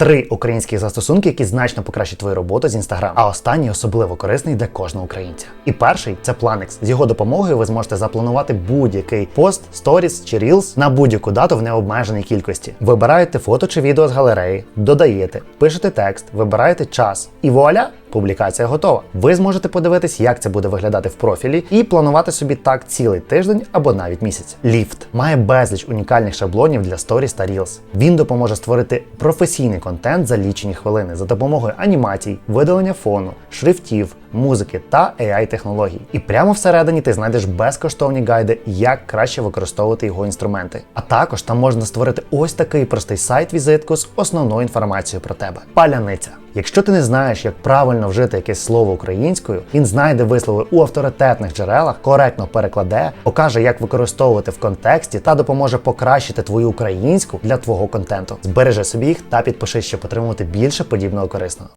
Три українські застосунки, які значно покращать твою роботу з Інстаграм. а останній особливо корисний для кожного українця. І перший це Planex. З його допомогою ви зможете запланувати будь-який пост, сторіс чи рілс на будь-яку дату в необмеженій кількості. Вибираєте фото чи відео з галереї, додаєте, пишете текст, вибираєте час і вуаля! Публікація готова. Ви зможете подивитись, як це буде виглядати в профілі, і планувати собі так цілий тиждень або навіть місяць. Ліфт має безліч унікальних шаблонів для сторіс та Reels. Він допоможе створити професійний контент за лічені хвилини за допомогою анімацій, видалення фону, шрифтів, музики та AI технологій. І прямо всередині ти знайдеш безкоштовні гайди, як краще використовувати його інструменти. А також там можна створити ось такий простий сайт-візитку з основною інформацією про тебе. Паляниця. Якщо ти не знаєш, як правильно вжити якесь слово українською, він знайде вислови у авторитетних джерелах, коректно перекладе, покаже, як використовувати в контексті та допоможе покращити твою українську для твого контенту. Збережи собі їх та підпишись, щоб отримувати більше подібного корисного.